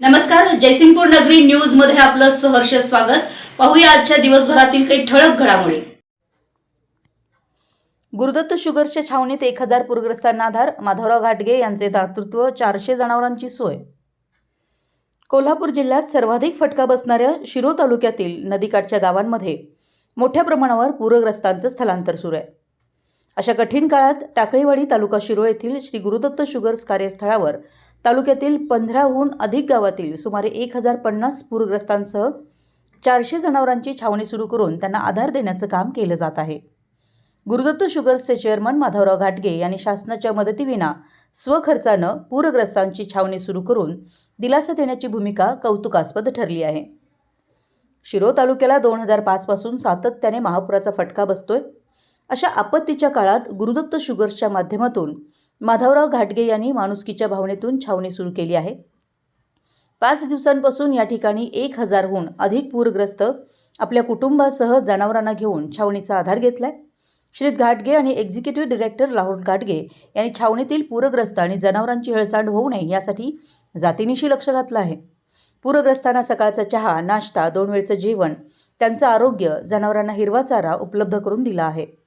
नमस्कार जयसिंगपूर नगरी न्यूजमध्ये आपलं सहर्ष स्वागत. पाहूया आजच्या दिवसभरातील काही ठळक घडामोडी. गुरुदत्त शुगर्सच्या छावणीत एक हजार पूरग्रस्तांना आधार माधवराव घाटगे यांचे दातृत्व चारशे जनावरांची सोय. कोल्हापूर जिल्ह्यात सर्वाधिक फटका बसणाऱ्या शिरो तालुक्यातील नदीकाठच्या गावांमध्ये मोठ्या प्रमाणावर पूरग्रस्तांचं स्थलांतर सुरू आहे. अशा कठीण काळात टाकळीवाडी तालुका शिरो येथील श्री गुरुदत्त शुगर्स कार्यस्थळावर तालुक्यातील पंधराहून अधिक गावातील सुमारे एक हजार पन्नास पूरग्रस्तांसह चारशे जनावरांची छावणी सुरू करून त्यांना आधार देण्याचं काम केलं जात आहे. गुरुदत्त शुगर्सचे चेअरमन माधवराव घाटगे यांनी शासनाच्या मदतीविना स्वखर्चानं पूरग्रस्तांची छावणी सुरू करून दिलासा देण्याची भूमिका कौतुकास्पद ठरली आहे. शिरो तालुक्याला दोन हजार पाचपासून सातत्याने महापुराचा फटका बसतोय. अशा आपत्तीच्या काळात गुरुदत्त शुगर्सच्या माध्यमातून माधवराव घाटगे यांनी माणुसकीच्या भावनेतून छावणी सुरू केली आहे. पाच दिवसांपासून या ठिकाणी एक हजारहून अधिक पूरग्रस्त आपल्या कुटुंबासह जनावरांना घेऊन छावणीचा आधार घेतलाय. श्रीत घाटगे आणि एक्झिक्युटिव्ह डिरेक्टर राहुल घाटगे यांनी छावणीतील पूरग्रस्त आणि जनावरांची हेळसांड होऊ नये यासाठी जातीनिशी लक्ष घातलं आहे. पूरग्रस्तांना सकाळचा चहा नाश्ता दोन वेळचं जेवण त्यांचं आरोग्य जनावरांना हिरवा चारा उपलब्ध करून दिला आहे.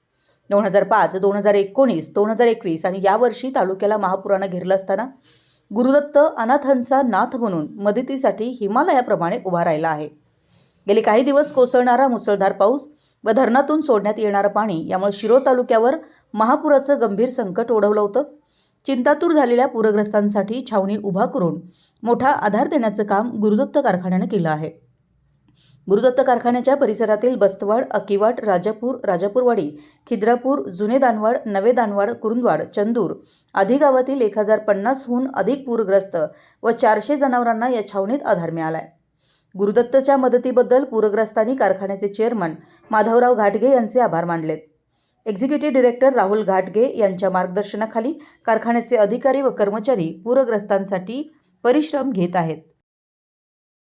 दोन हजार पाच दोन हजार एकोणीस दोन हजार एकवीस आणि यावर्षी तालुक्याला महापुरानं घेरलं असताना गुरुदत्त अनाथांचा नाथ म्हणून मदतीसाठी हिमालयाप्रमाणे उभा राहिला आहे. गेले काही दिवस कोसळणारा मुसळधार पाऊस व धरणातून सोडण्यात येणारं पाणी यामुळे शिरो तालुक्यावर महापुराचं गंभीर संकट ओढवलं होतं. चिंतातूर झालेल्या पूरग्रस्तांसाठी छावणी उभा करून मोठा आधार देण्याचं काम गुरुदत्त कारखान्यानं केलं आहे. गुरुदत्त कारखान्याच्या परिसरातील बस्तवाड अकिवाट राजापूर राजापूरवाडी खिद्रापूर जुने दानवाड नवे दानवाड कुरुंदवाड चंदूर आधी गावातील एक हजार पन्नासहून अधिक पूरग्रस्त व चारशे जनावरांना या छावणीत आधार मिळाला आहे गुरुदत्तच्या मदतीबद्दल पूरग्रस्तांनी कारखान्याचे चेअरमन माधवराव घाटगे यांचे आभार मानलेत. एक्झिक्युटिव्ह डिरेक्टर राहुल घाटगे यांच्या मार्गदर्शनाखाली कारखान्याचे अधिकारी व कर्मचारी पूरग्रस्तांसाठी परिश्रम घेत आहेत.